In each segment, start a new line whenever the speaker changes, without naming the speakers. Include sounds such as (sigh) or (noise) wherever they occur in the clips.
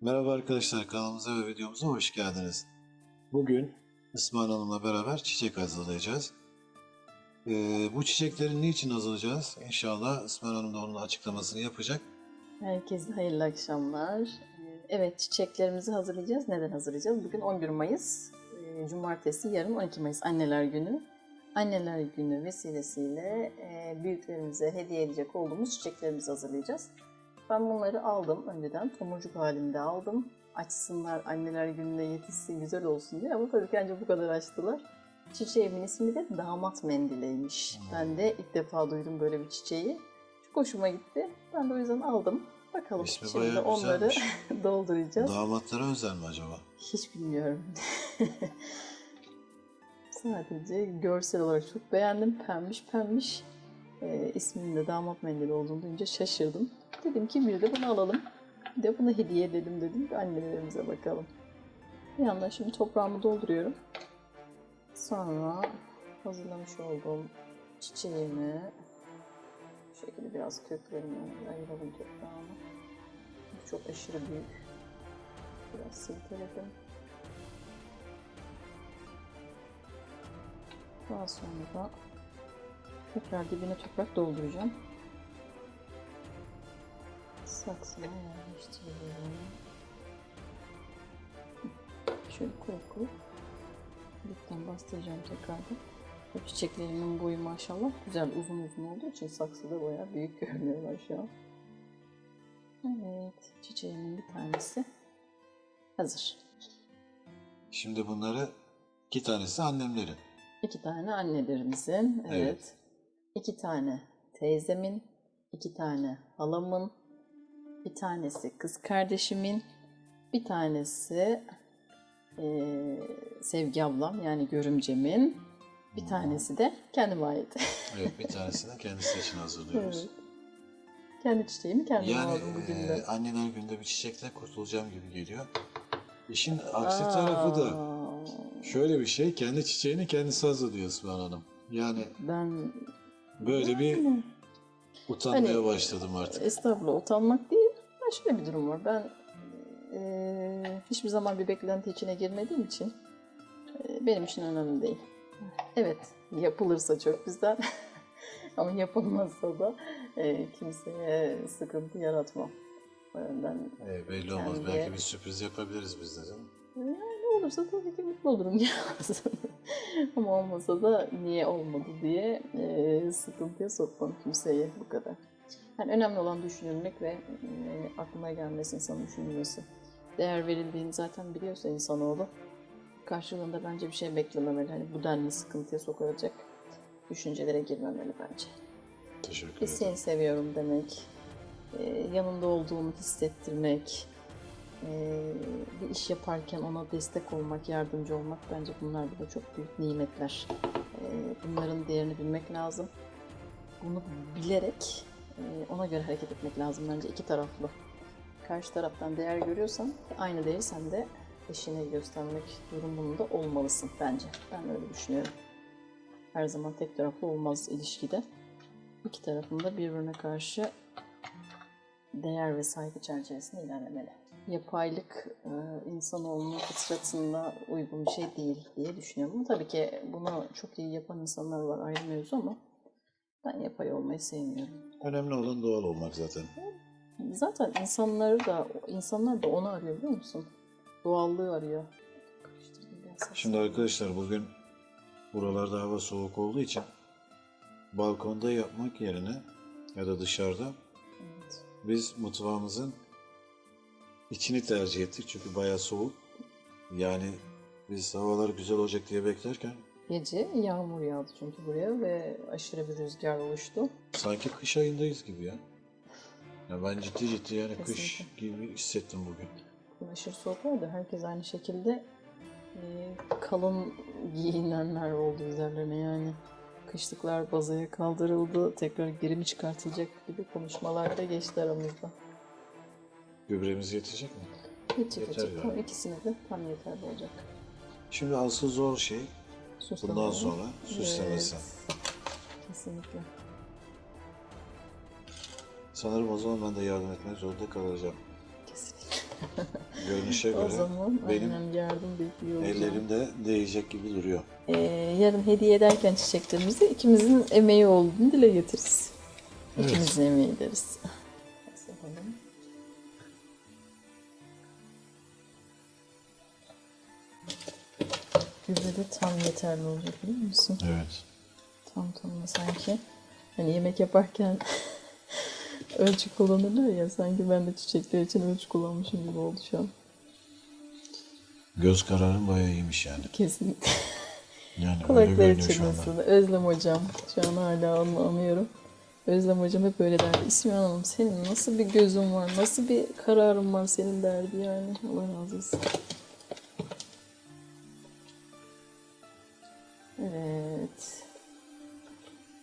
Merhaba arkadaşlar kanalımıza ve videomuza hoş geldiniz. Bugün İsmail Hanım'la beraber çiçek hazırlayacağız. Ee, bu çiçekleri niçin hazırlayacağız? İnşallah İsmail Hanım da onun açıklamasını yapacak.
Herkese hayırlı akşamlar. Ee, Evet çiçeklerimizi hazırlayacağız. Neden hazırlayacağız? Bugün 11 Mayıs, e, Cumartesi, yarın 12 Mayıs Anneler Günü. Anneler Günü vesilesiyle e, büyüklerimize hediye edecek olduğumuz çiçeklerimizi hazırlayacağız. Ben bunları aldım önceden. Tomurcuk halinde aldım. Açsınlar anneler gününe yetişsin güzel olsun diye ama tabii ki ancak bu kadar açtılar. Çiçeğimin ismi de damat mendileymiş. Ben de ilk defa duydum böyle bir çiçeği. Çok hoşuma gitti. Ben de o yüzden aldım. Bakalım
İsmi
şimdi onları (laughs) dolduracağız.
Damatlara özel mi acaba?
Hiç bilmiyorum. (laughs) Sadece görsel olarak çok beğendim. Pembiş pembiş. Ee, isminin de damat mendili olduğunu duyunca şaşırdım. Dedim ki bir de bunu alalım. Bir de bunu hediye edelim dedim. Bir annelerimize bakalım. Bir yandan şimdi toprağımı dolduruyorum. Sonra hazırlamış olduğum çiçeğimi bu şekilde biraz köklerini ayıralım toprağımı. Çok aşırı büyük. Biraz silkeledim. Daha sonra da tekrar dibine toprak dolduracağım. Saksıma yerleştiriyorum. Şöyle koy koy. Dipten bastıracağım tekrardan. Bu çiçeklerimin boyu maşallah güzel uzun uzun olduğu için saksıda bayağı büyük görünüyorlar şu an. Evet, çiçeğimin bir tanesi hazır.
Şimdi bunları iki tanesi annemlerin.
İki tane annelerimizin, evet.
Evet.
İki tane teyzemin, iki tane halamın, bir tanesi kız kardeşimin, bir tanesi eee, Sevgi ablam yani görümcemin, bir tanesi de kendime ait. (laughs)
Evet bir tanesini kendisi için hazırlıyoruz.
Evet. Kendi çiçeğimi kendime
Yani
aldım bugün de.
e, anneler günde bir çiçekle kurtulacağım gibi geliyor. İşin aksi tarafı da
Aa,
şöyle bir şey kendi çiçeğini kendisi hazırlıyor İsmail Hanım. Yani
Ben
böyle bir
Yani-
utanmaya
Hani-
başladım artık.
Estağfurullah utanmak değil. Ben şöyle bir durum var. Ben eee, hiçbir zaman bir beklenti içine girmediğim için eee, benim için önemli değil. Evet yapılırsa çok güzel (laughs) ama yapılmazsa da eee, kimseye sıkıntı yaratmam. O yönden
E, belli olmaz.
kendi-
Belki bir sürpriz yapabiliriz biz de canım.
ne olursa tabii ki mutlu olurum (laughs) ama olmasa da niye olmadı diye eee, sıkıntıya sokmam kimseyi bu kadar. Yani önemli olan düşünülmek ve e, aklına gelmesi, insanın düşünülmesi. Değer verildiğini zaten biliyorsa insanoğlu karşılığında bence bir şey beklememeli. Hani bu denli sıkıntıya sokacak düşüncelere girmemeli bence.
Teşekkür
Biz
ederim.
seni seviyorum demek, e, yanında olduğunu hissettirmek, e, bir iş yaparken ona destek olmak, yardımcı olmak bence bunlar bile çok büyük nimetler. E, Bunların değerini bilmek lazım. Bunu bilerek ona göre hareket etmek lazım bence iki taraflı. Karşı taraftan değer görüyorsan aynı değeri sen de eşine göstermek durumunda olmalısın bence. Ben öyle düşünüyorum. Her zaman tek taraflı olmaz ilişkide. İki tarafın da birbirine karşı değer ve saygı çerçevesinde ilerlemeli. Yapaylık e, insanoğlunun fıtratında uygun bir şey değil diye düşünüyorum. Tabii ki bunu çok iyi yapan insanlar var ayrı mevzu ama ben yapay olmayı sevmiyorum.
Önemli olan doğal olmak zaten.
Zaten insanları da insanlar da onu arıyor biliyor musun? Doğallığı arıyor.
Şimdi arkadaşlar bugün buralarda hava soğuk olduğu için balkonda yapmak yerine ya da dışarıda
Evet.
biz mutfağımızın içini tercih ettik çünkü bayağı soğuk. Yani biz havalar güzel olacak diye beklerken
Gece yağmur yağdı çünkü buraya ve aşırı bir rüzgar oluştu.
sanki kış ayındayız gibi ya. Ya ben ciddi ciddi yani kış
Kesinlikle.
gibi hissettim bugün.
Aşırı soğuk vardı. Herkes aynı şekilde e, kalın giyinenler oldu üzerlerine yani. Kışlıklar bazaya kaldırıldı, tekrar geri mi çıkartılacak gibi konuşmalar da geçti aramızda.
Gübremiz yetecek mi?
Geçecek,
Yeter
geçecek. Tam
yani.
ikisini de tam yeterli olacak.
Şimdi asıl zor şey
Süsleme
bundan sonra süslemesi.
Evet. Kesinlikle.
Sanırım o zaman ben de yardım etmek zorunda kalacağım.
Kesinlikle.
görünüşe (laughs)
O
göre
zaman
benim
aynen yardım bekliyor olacağım.
ellerimde değecek gibi duruyor.
Ee, yarın hediye ederken çiçeklerimizi ikimizin emeği olduğunu dile getiririz.
Evet.
İkimizin emeği deriz. Bakalım. Gübre de tam yeterli olacak biliyor musun?
Evet.
Tam tamına sanki. Hani yemek yaparken (laughs) ölçü kullanırlar ya sanki ben de çiçekler için ölçü kullanmışım gibi oldu şu an.
Göz kararın bayağı iyiymiş yani.
Kesinlikle.
Yani öyle
Kulakları çınlasın. Özlem hocam. Şu an hala onu anıyorum. Özlem hocam hep böyle derdi. İsmihan Hanım senin nasıl bir gözün var? Nasıl bir kararın var senin derdi yani. Allah razı olsun. Evet.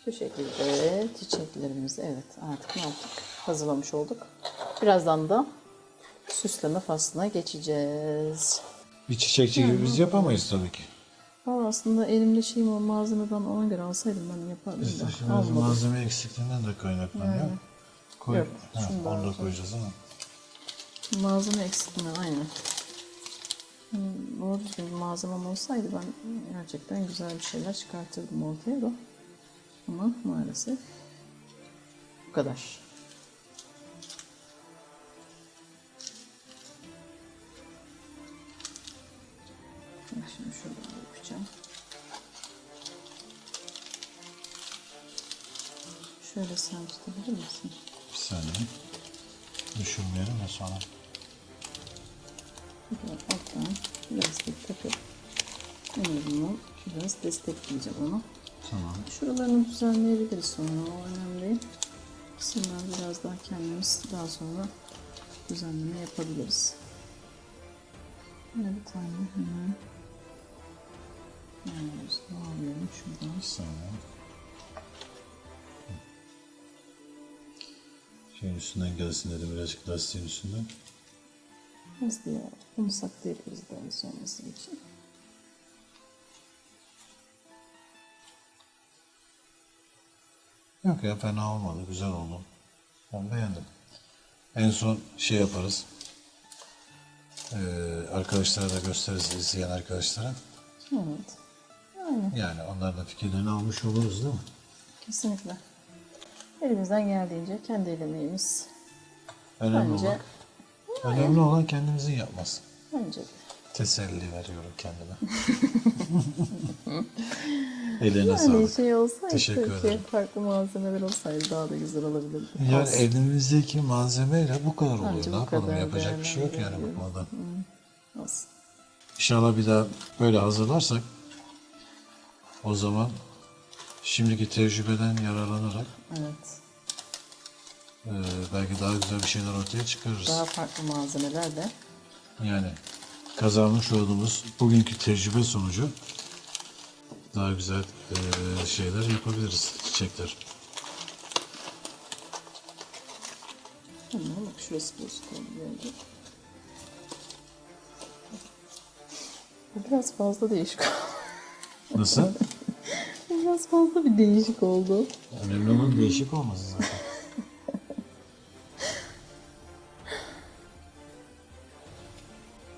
Şu şekilde çiçeklerimizi evet artık ne yaptık? Hazırlamış olduk. Birazdan da süsleme faslına geçeceğiz.
Bir çiçekçi gibi biz yapamayız tabii ki.
Valla aslında elimde şeyim o malzemeden ona göre alsaydım ben yapardım
Biz de
da.
şimdi
Almadım.
malzeme eksikliğinden de kaynaklanıyor.
Yani.
Koy,
Yok,
ha,
şunu da
onu da
alacağım.
koyacağız ama.
Malzeme eksikliğinden aynen. Hmm, Doğru düzgün bir malzemem olsaydı ben gerçekten güzel bir şeyler çıkartırdım ortaya da. Ama maalesef bu kadar. Şimdi şuradan yapacağım. Şöyle sen tutabilir misin?
Bir saniye. Düşürmeyelim de sonra.
Alttan lastik takıp en azından biraz destekleyeceğim onu.
Tamam.
Şuralarını düzenleyebiliriz sonra o önemli değil. Kısımlar biraz daha kendimiz daha sonra düzenleme yapabiliriz. Yine bir tane hemen yani alıyorum şuradan.
Saniye. Şeyin üstünden gelsin dedim birazcık lastiğin üstünden.
Nasıl ya? Bunu saklayabiliriz daha sonrası için.
Yok ya fena olmadı. Güzel oldu. Ben beğendim. En son şey yaparız. Ee, arkadaşlara da gösteririz izleyen arkadaşlara.
Evet. Aynen.
Yani onların da fikirlerini almış oluruz değil mi?
Kesinlikle. Elimizden geldiğince kendi elemeğimiz
Önemli
bence
olan, önemli olan kendimizin yapması.
bence de.
Teselli veriyorum kendime. (laughs) Eline
Yani
sağlık.
şey olsaydı
Teşekkür
ki
ederim.
farklı malzemeler olsaydı daha da güzel olabilirdi.
Yani
Az.
elimizdeki malzemeyle bu kadar oluyor.
Anca
ne yapalım?
kadar
Yapacak bir şey yok yani bu konuda. İnşallah bir daha böyle hazırlarsak o zaman şimdiki tecrübeden yararlanarak belki daha güzel bir şeyler ortaya çıkarırız.
Daha farklı malzemeler de
Yani kazanmış olduğumuz bugünkü tecrübe sonucu daha güzel e, şeyler yapabiliriz. Çiçekler.
Tamam bak şurası bozuk oldu. Bu Biraz fazla değişik oldu.
Nasıl? (laughs)
Biraz fazla bir değişik oldu.
Önemli olan değişik olması zaten.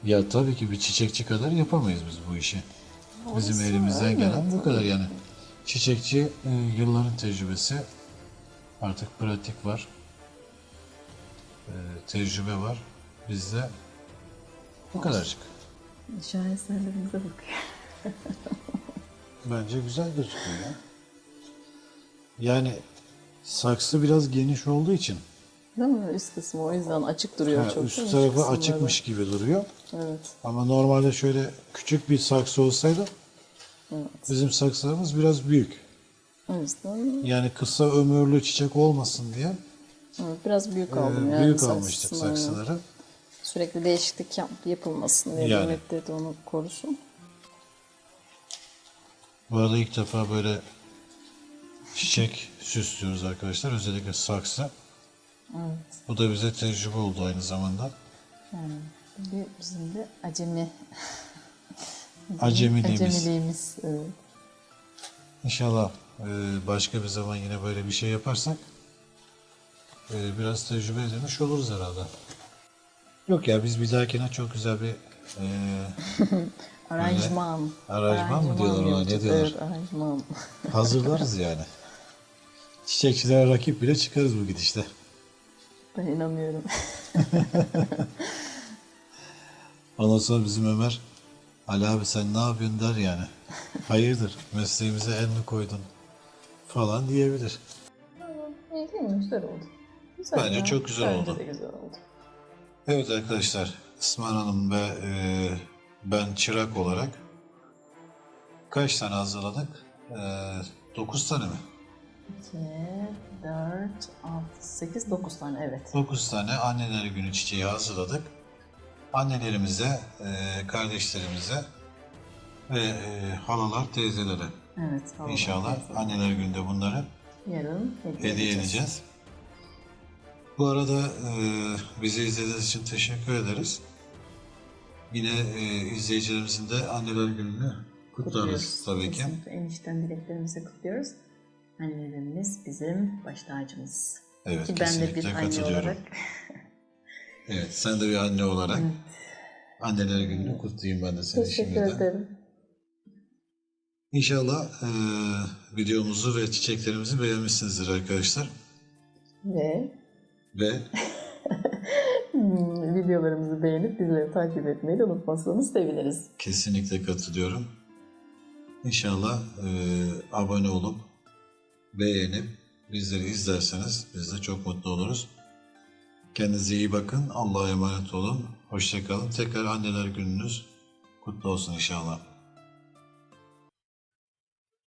Ya tabii ki bir çiçekçi kadar yapamayız biz bu işi. Bizim
Orası
elimizden
öyle
gelen bu
tabii.
kadar yani. Çiçekçi e, yılların tecrübesi, artık pratik var, e, tecrübe var. Bizde bu kadarcık.
Şaheserlerimize bakıyor. (laughs)
Bence güzel gözüküyor ya. Yani saksı biraz geniş olduğu için
Değil mi? Üst kısmı o yüzden açık duruyor
ha,
çok.
üst
değil mi?
tarafı açıkmış gibi duruyor.
Evet.
Ama normalde şöyle küçük bir saksı olsaydı
Evet.
bizim saksılarımız biraz büyük.
O yüzden
Yani kısa ömürlü çiçek olmasın diye
evet, biraz büyük
e,
aldım yani.
büyük almıştık saksıları.
Sürekli değişiklik yap, yapılmasın diye
Yani.
Dedi onu korusun.
Bu arada ilk defa böyle çiçek süslüyoruz arkadaşlar. Özellikle saksı.
Evet.
Bu da bize tecrübe oldu aynı zamanda.
Yani bir bizim de acemi
Acemiliğimiz.
acemiliğimiz. Evet.
İnşallah e, başka bir zaman yine böyle bir şey yaparsak e, biraz tecrübe edinmiş oluruz herhalde. Yok ya biz bir dahakine çok güzel bir e, (laughs)
Aranjman.
Aranjman mı diyorlar ona, ne diyorlar?
Evet aranjman. (laughs)
hazırlarız yani. Çiçekçilere rakip bile çıkarız bu gidişte.
Ben inanıyorum. (laughs)
Ondan sonra bizim Ömer Ali abi sen ne yapıyorsun der yani. (laughs) Hayırdır mesleğimize el mi koydun falan diyebilir.
İyi değil mi? Güzel oldu. Güzel
Bence
ya.
çok güzel
Bence
oldu.
de güzel oldu.
Evet arkadaşlar İsmail Hanım ve e, ben çırak olarak kaç tane hazırladık? E, 9 tane mi?
2, 4, 6, 8, 9 tane evet.
9 tane anneler günü çiçeği hazırladık. Annelerimize, e, kardeşlerimize ve e, halalar, teyzelere
Evet. havalı.
inşallah anneler gününde bunları
Yarın hediye,
hediye edeceğiz. Bu arada e, bizi izlediğiniz için teşekkür ederiz. Yine e, izleyicilerimizin de anneler gününü kutlarız tabii ki.
Kesinlikle enişten dileklerimizi kutluyoruz. Annelerimiz bizim baş tacımız.
Evet
Ki ben de bir anne olarak (laughs)
Evet sen de bir anne olarak
Evet.
anneler gününü kutlayayım ben de seni
teşekkür
şimdiden.
ederim.
İnşallah e, videomuzu ve çiçeklerimizi beğenmişsinizdir arkadaşlar.
Ve
Ve (laughs)
videolarımızı beğenip bizleri takip etmeyi de unutmazsanız seviniriz.
kesinlikle katılıyorum. İnşallah e, abone olup beğenip bizleri izlerseniz biz de çok mutlu oluruz. Kendinize iyi bakın. Allah'a emanet olun. Hoşçakalın. Tekrar anneler gününüz kutlu olsun inşallah.